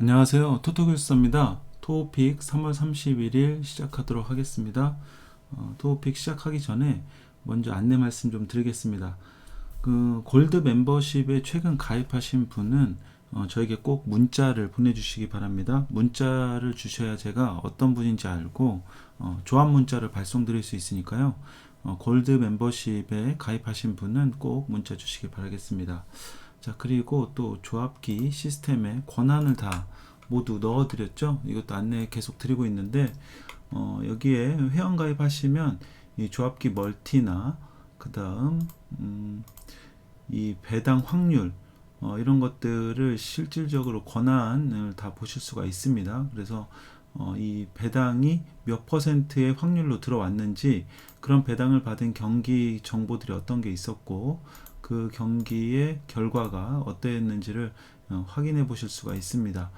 안녕하세요. 토토교수입니다. 토픽 3월 31일 시작하도록 하겠습니다. 어, 토픽 시작하기 전에 먼저 안내 말씀 좀 드리겠습니다. 그 골드 멤버십에 최근 가입하신 분은 어, 저에게 꼭 문자를 보내주시기 바랍니다. 문자를 주셔야 제가 어떤 분인지 알고 어, 조합 문자를 발송드릴 수 있으니까요. 어, 골드 멤버십에 가입하신 분은 꼭 문자 주시기 바라겠습니다. 자, 그리고 또 조합기 시스템에 권한을 다 모두 넣어 드렸죠. 이것도 안내 계속 드리고 있는데, 어, 여기에 회원 가입하시면 이 조합기 멀티나, 그 다음, 음, 이 배당 확률, 어, 이런 것들을 실질적으로 권한을 다 보실 수가 있습니다. 그래서 어, 이 배당이 몇 퍼센트의 확률로 들어왔는지 그런 배당을 받은 경기 정보들이 어떤 게 있었고 그 경기의 결과가 어떠했는지를 어, 확인해 보실 수가 있습니다.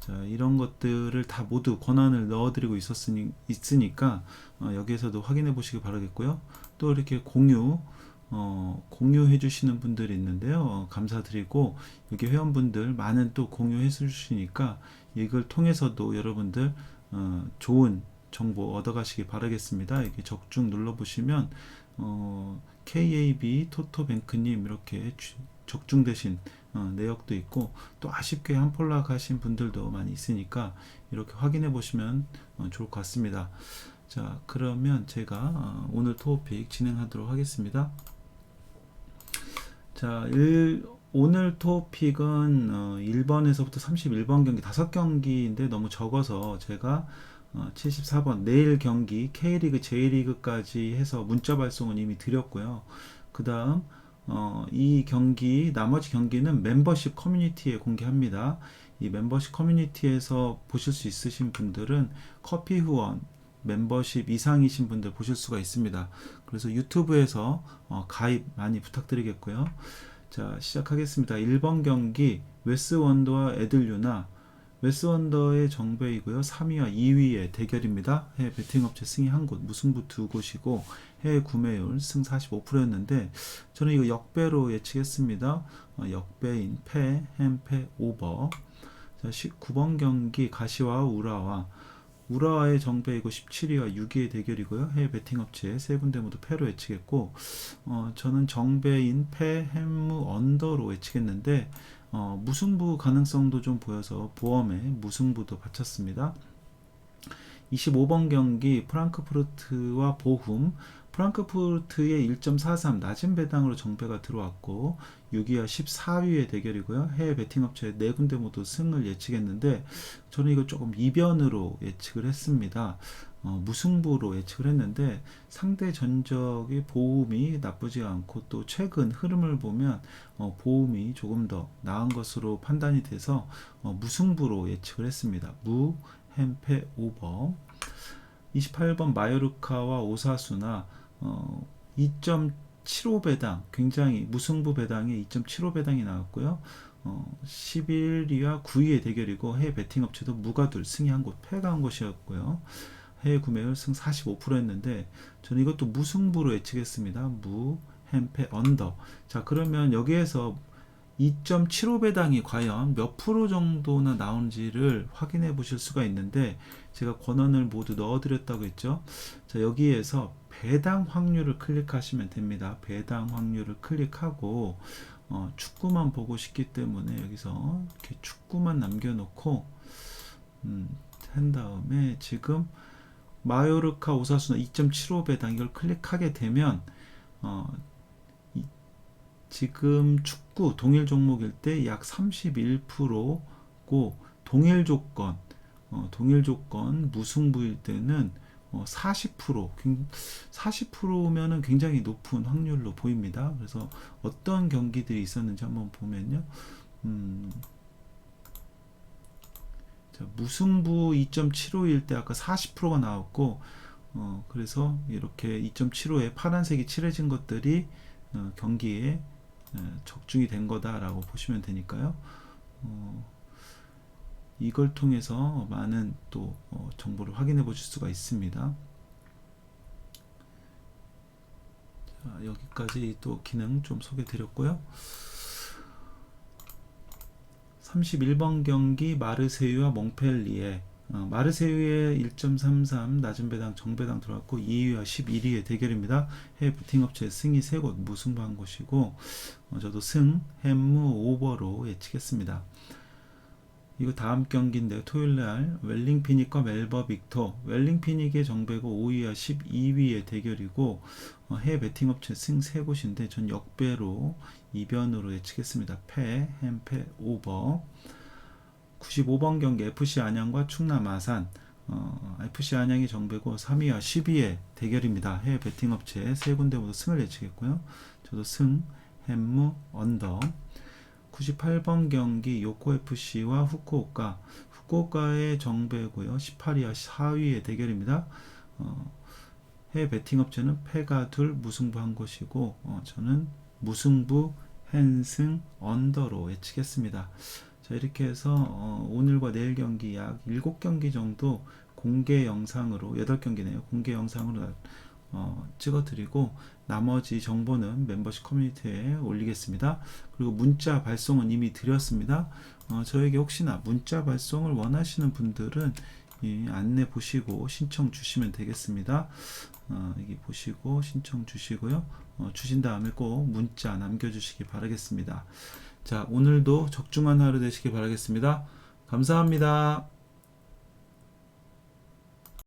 자, 이런 것들을 다 모두 권한을 넣어드리고 있었으니, 있으니까 어, 여기에서도 확인해 보시기 바라겠고요. 또 이렇게 공유 어, 공유해 주시는 분들이 있는데요. 어, 감사드리고 여기 회원분들 많은 또 공유해 주시니까 이걸 통해서도 여러분들 어, 좋은 정보 얻어가시기 바라겠습니다. 이렇게 적중 눌러보시면 어, KAB 토토뱅크님 이렇게 주- 적중되신 어, 내역도 있고 또 아쉽게 한폴락 하신 분들도 많이 있으니까 이렇게 확인해 보시면 어, 좋을 것 같습니다. 자 그러면 제가 어, 오늘 토픽 진행하도록 하겠습니다. 자, 일, 오늘 토픽은 어, 1번에서부터 31번 경기 5경기인데 너무 적어서 제가 어, 74번 내일 경기 K리그, J리그까지 해서 문자 발송은 이미 드렸고요. 그 다음 어, 이 경기 나머지 경기는 멤버십 커뮤니티에 공개합니다. 이 멤버십 커뮤니티에서 보실 수 있으신 분들은 커피 후원 멤버십 이상이신 분들 보실 수가 있습니다. 그래서 유튜브에서 어, 가입 많이 부탁드리겠고요. 자, 시작하겠습니다. 1번 경기 웨스 원더와 에들류나 웨스 원더의 정배이고요. 3위와 2위의 대결입니다. 해외 베팅 업체 승이 한 곳, 무승부 두 곳이고 해외 구매율 승 45%였는데 저는 이거 역배로 예측했습니다. 어, 역배인 패, 햄패, 오버. 자, 19번 경기 가시와 우라와 우라와의 정배이고 17위와 6위의 대결이고요. 해외 베팅 업체 세 군데 모두 패로 예측했고 어, 저는 정배인 패, 햄무 언더로 예측했는데 어, 무승부 가능성도 좀 보여서 보험에 무승부도 바쳤습니다. 25번 경기 프랑크푸르트와 보훔 프랑크푸르트의 1.43 낮은 배당으로 정배가 들어왔고 6위와 14위의 대결이고요. 해외 베팅 업체 네 군데 모두 승을 예측했는데 저는 이거 조금 이변으로 예측을 했습니다. 어, 무승부로 예측을 했는데 상대 전적의 보험이 나쁘지 않고 또 최근 흐름을 보면 어, 보험이 조금 더 나은 것으로 판단이 돼서 어, 무승부로 예측을 했습니다. 무, 햄페, 오버 28번 마요르카와 오사수나 어, 2.75 배당 굉장히 무승부 배당에 2.75 배당이 나왔고요. 어, 11위와 9위의 대결이고 해외 베팅 업체도 무가 둘 승이 한 곳, 패가 한 곳이었고요. 해외 구매율 승 45%였는데 저는 이것도 무승부로 예측했습니다. 무, 햄페, 언더. 자 그러면 여기에서 2.75 배당이 과연 몇 프로 정도나 나오는지를 확인해 보실 수가 있는데 제가 권한을 모두 넣어 드렸다고 했죠. 자 여기에서 배당 확률을 클릭하시면 됩니다. 배당 확률을 클릭하고 어, 축구만 보고 싶기 때문에 여기서 이렇게 축구만 남겨놓고 음, 한 다음에 지금 마요르카 오사수나 2.75 배당 이걸 클릭하게 되면 어, 이- 지금 축구 동일 종목일 때 약 31%고 동일 조건 어, 동일 조건 무승부일 때는 어, 40% 40%면은 굉장히 높은 확률로 보입니다. 그래서 어떤 경기들이 있었는지 한번 보면요. 음, 자, 무승부 2.75일 때 아까 40%가 나왔고 어, 그래서 이렇게 2.75에 파란색이 칠해진 것들이 어, 경기에 어, 적중이 된 거다라고 보시면 되니까요. 어, 이걸 통해서 많은 또 어, 정보를 확인해 보실 수가 있습니다. 자, 여기까지 또 기능 좀 소개 드렸고요. 31번 경기 마르세유와 몽펠리에 어, 마르세유의 1.33 낮은 배당 정배당 들어왔고 2위와 11위의 대결입니다. 해외 베팅업체 승이 3곳 무승부 한 곳이고 어, 저도 승 햄무 오버로 예측했습니다. 이거 다음 경기인데 토요일 날 웰링 피닉과 멜버 빅토 웰링 피닉의 정배고 5위와 12위의 대결이고 어, 해외 베팅 업체 승 3곳인데 전 역배로 이변으로 예측했습니다. 패, 햄패, 오버 95번 경기 FC 안양과 충남 아산 어, FC 안양이 정배고 3위와 10위의 대결입니다. 해외 베팅 업체 세 군데 모두 승을 예측했고요. 저도 승, 햄무, 언더 98번 경기 요코FC와 후쿠오카 후쿠오카의 정배고요. 18위와 4위의 대결입니다. 어, 해외 베팅업체는 패가 둘 무승부 한 곳이고 어, 저는 무승부 헨승 언더로 예측했습니다. 자 이렇게 해서 어, 오늘과 내일 경기 약 7경기 정도 공개 영상으로 8경기네요. 공개 영상으로 어, 찍어드리고 나머지 정보는 멤버십 커뮤니티에 올리겠습니다. 그리고 문자 발송은 이미 드렸습니다. 어, 저에게 혹시나 문자 발송을 원하시는 분들은 이 안내 보시고 신청 주시면 되겠습니다. 어, 여기 보시고 신청 주시고요. 어, 주신 다음에 꼭 문자 남겨주시기 바라겠습니다. 자, 오늘도 적중한 하루 되시길 바라겠습니다. 감사합니다.